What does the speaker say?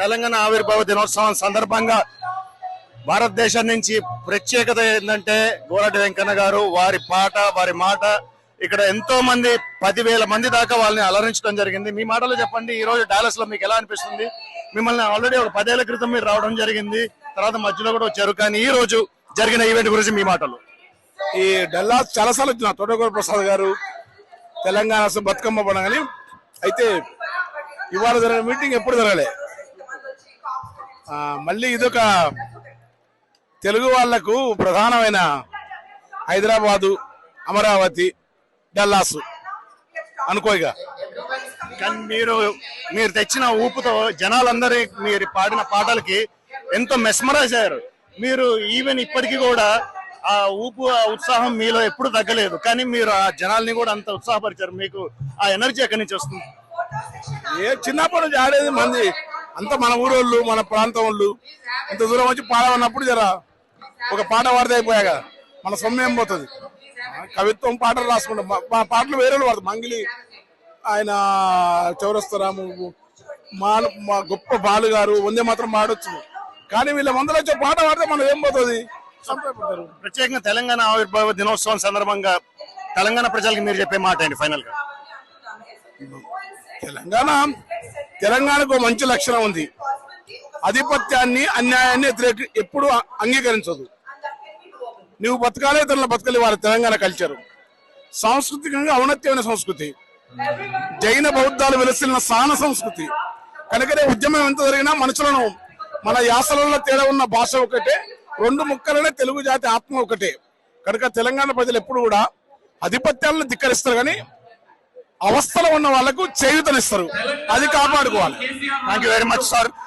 తెలంగాణ ఆవిర్భావ దినోత్సవం సందర్భంగా భారతదేశం నుంచి ప్రత్యేకత ఏంటంటే గోరటి వెంకన్న గారు వారి పాట వారి మాట ఇక్కడ ఎంతో మంది పదివేల మంది దాకా వాళ్ళని అలరించడం జరిగింది. మీ మాటలు చెప్పండి ఈ రోజు డాలస్లో మీకు ఎలా అనిపిస్తుంది? మిమ్మల్ని ఆల్రెడీ ఒక పదేళ్ళ క్రితం మీరు రావడం జరిగింది. తర్వాత మధ్యలో కూడా వచ్చారు. కానీ ఈ రోజు జరిగిన ఈవెంట్ గురించి మీ మాటలు. ఈ డల్లాస్ చాలాసార్లు వచ్చిన తోటకూర ప్రసాద్ గారు తెలంగాణ బతుకమ్మ పండుగని. అయితే ఇవాళ జరిగిన మీటింగ్ ఎప్పుడు జరగలే? మళ్ళీ ఇదొక తెలుగు వాళ్ళకు ప్రధానమైన హైదరాబాదు అమరావతి డల్లాసు. అనుకోయిగా కానీ మీరు మీరు తెచ్చిన ఊపుతో జనాలందరి మీరు పాడిన పాటలకి ఎంతో మెస్మరైజ్ అయ్యారు మీరు ఈవెన్ ఇప్పటికీ కూడా ఆ ఊపు ఆ ఉత్సాహం మీలో ఎప్పుడు తగ్గలేదు. కానీ మీరు ఆ జనాల్ని కూడా అంత ఉత్సాహపరిచారు. మీకు ఆ ఎనర్జీ ఎక్కడి నుంచి వస్తుంది? ఏ చిన్నప్పటి నుంచి ఆడేది మంది. అంత మన ఊరోళ్ళు మన ప్రాంతం వాళ్ళు. ఇంత దూరం వచ్చి పాడమన్నప్పుడు జర ఒక పాట పాడితే అయిపోయాక మన సొమ్మేం పోతుంది? కవిత్వం పాటలు రాసుకుంటాం. మా- పాటలు వేరే వాళ్ళు మంగిలి ఆయన చౌరస్తరాము మా మా గొప్ప బాలు గారు వందే మాత్రం పాడొచ్చు. కానీ వీళ్ళ మందులో వచ్చే పాట పాడితే మనం ఏం పోతుంది? ప్రత్యేకంగా తెలంగాణ ఆవిర్భావ దినోత్సవం సందర్భంగా తెలంగాణ ప్రజలకు మీరు చెప్పే మాట అండి ఫైనల్గా తెలంగాణ తెలంగాణకు ఒక మంచి లక్షణం ఉంది. ఆధిపత్యాన్ని అన్యాయాన్ని వ్యతిరేక ఎప్పుడు అంగీకరించదు. నువ్వు బతకాలే ఇతరుల బతకలి వారి తెలంగాణ కల్చరు సాంస్కృతికంగా ఔన్నత్యమైన సంస్కృతి. జైన బౌద్ధాలు వెలసిన సాన సంస్కృతి. కనుకనే ఉద్యమం ఎంత జరిగినా మనుషులను మన యాసలలో తేడా ఉన్న భాష ఒకటే రెండు ముక్కలనే తెలుగు జాతి ఆత్మ ఒకటే. కనుక తెలంగాణ ప్రజలు ఎప్పుడు కూడా ఆధిపత్యాలను ధిక్కరిస్తారు కానీ అవస్థలో ఉన్న వాళ్ళకు చేయుతనిస్తారు. అది కాపాడుకోవాలి. Thank you very much sir